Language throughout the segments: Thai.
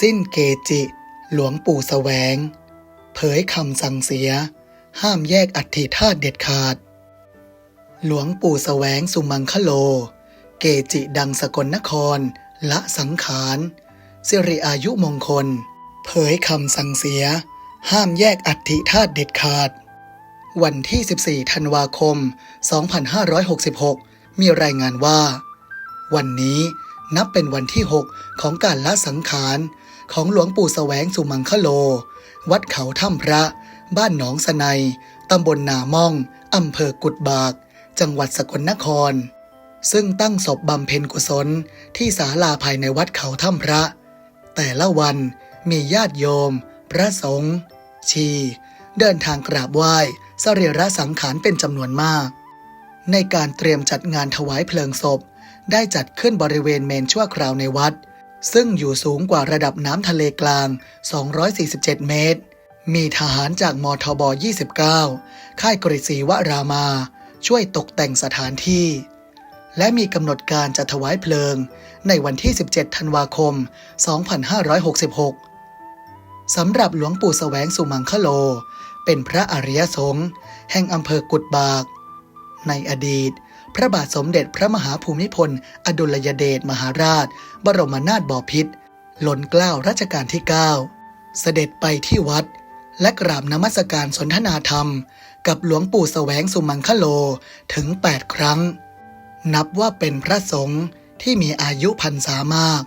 สิ้นเกจิ หลวงปู่สแสวง เผยคำสั่งเสีย ห้ามแยกอัฐิธาตุเด็ดขาด หลวงปู่แสวงสุมังคโล เกจิดังสกลนคร ละสังขารสิริอายุมงคล เผยคำสั่งเสีย ห้ามแยกอัฐิธาตุเด็ดขาด วันที่ 14 ธันวาคม 2566 มีรายงานว่า วันนี้ นับเป็นวันที่ 6 ของการละสังขาร ของหลวงปู่แสวงสุมังคโล วัดเขาถ้ำพระ บ้านหนองสนัยตำบลนาม่อง อำเภอกุดบาก จังหวัดสกลนคร ซึ่งตั้งศพบำเพ็ญกุศลที่ศาลาภายในวัดเขาถ้ำพระ แต่ละวันมีญาติโยม พระสงฆ์ชี เดินทางกราบไหว้สรีระสังขารเป็นจำนวนมาก ในการเตรียมจัดงานถวายเพลิงศพ ได้จัดขึ้นบริเวณเมนชั่วคราวในวัด ซึ่งอยู่สูงกว่าระดับน้ำทะเลกลาง 247 เมตร มีทหารจากมทบ 29 ค่ายกฤษีวรามา ช่วยตกแต่งสถานที่ และมีกำหนดการจะถวายเพลิง ในวันที่ 17 ธันวาคม 2566 สำหรับหลวงปู่แสวงสุมังคโล เป็นพระอริยสงฆ์แห่งอำเภอกุดบาก ในอดีต พระบาทสมเด็จพระมหาภูมิพล อดุลยเดชมหาราช บรมนาถบพิตรล้นเกล้ารัชกาลที่ 9 เสด็จไปที่วัด และกราบนมัสการสนทนาธรรม กับหลวงปู่แสวงสุมังคโลถึง 8 ครั้ง นับว่าเป็นพระสงฆ์ที่มีอายุพรรษามาก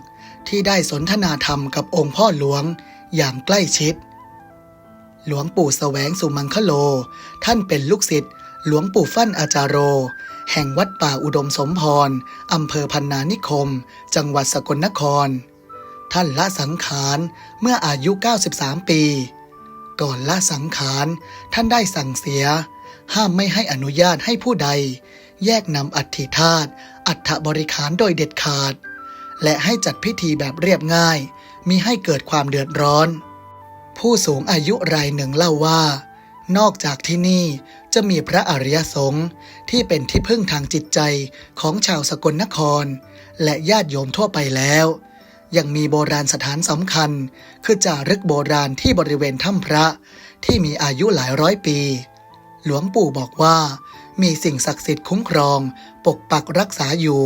ที่ได้สนทนาธรรมกับองค์พ่อหลวงอย่างใกล้ชิด หลวงปู่แสวงสุมังคโล ท่านเป็นลูกศิษย์หลวงปู่ฟั่นอาจารโร แห่งวัดป่าอุดมสมพรอำเภอพันนานิคม จังหวัดสกลนคร ท่านละสังขารเมื่ออายุ 93 ปี ก่อนละสังขารท่านได้สั่งเสีย ห้ามไม่ให้อนุญาตให้ผู้ใด แยกนำอัฐิธาตุอัฐบริขารโดยเด็ดขาด และให้จัดพิธีแบบเรียบง่ายมิให้เกิดความเดือดร้อน ผู้สูงอายุรายหนึ่งเล่าว่า นอกจากที่นี่จะมีพระอริยสงฆ์ที่เป็นที่พึ่งทางจิตใจของชาวสกลนคร และญาติโยมทั่วไปแล้ว ยังมีโบราณสถานสำคัญ คือจารึกโบราณที่บริเวณถ้ำพระที่มีอายุหลายร้อยปี หลวงปู่บอกว่า มีสิ่งศักดิ์สิทธิ์คุ้มครอง ปกปักรักษาอยู่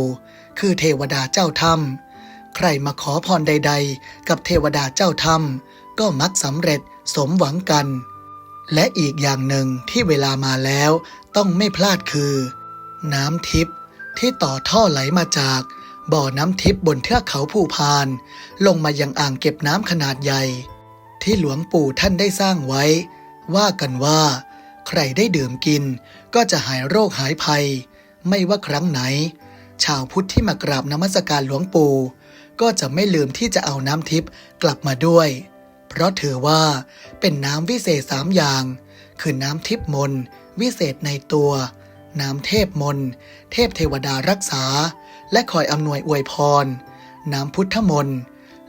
คือเทวดาเจ้าถ้ำใครมาขอพรใด ๆ กับเทวดาเจ้าถ้ำก็มักสำเร็จสมหวังกัน และอีกอย่างหนึ่งที่เวลามาแล้วต้องไม่พลาดคือ น้ำทิพย์ที่ต่อท่อไหลมาจาก บ่อน้ำทิพย์บนเทือกเขาภูพาน ลงมายังอ่างเก็บน้ำขนาดใหญ่ ที่หลวงปู่ท่านได้สร้างไว้ ว่ากันว่า ใครได้ดื่มกิน ก็จะหายโรคหายภัย ไม่ว่าครั้งไหน ชาวพุทธที่มากราบนมัสการหลวงปู่ ก็จะไม่ลืมที่จะเอาน้ำทิพย์กลับมาด้วย เพราะถือว่าเป็นน้ำวิเศษสามอย่าง คือน้ำทิพมนต์วิเศษในตัว น้ำเทพมนต์เทพเทวดารักษา และคอยอำนวยอวยพร น้ำพุทธมนต์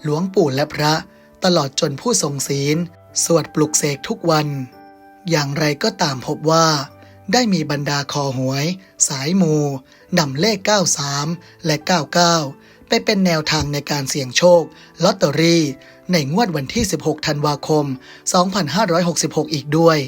หลวงปู่และพระ ตลอดจนผู้ทรงศีล สวดปลุกเสกทุกวัน อย่างไรก็ตามพบว่า ได้มีบรรดาคอหวย สายมูนำเลข 93 และ 99 ไปเป็นแนวทางในการเสี่ยงโชคลอตเตอรี่ ในงวดวันที่ 16 ธันวาคม 2566 อีกด้วย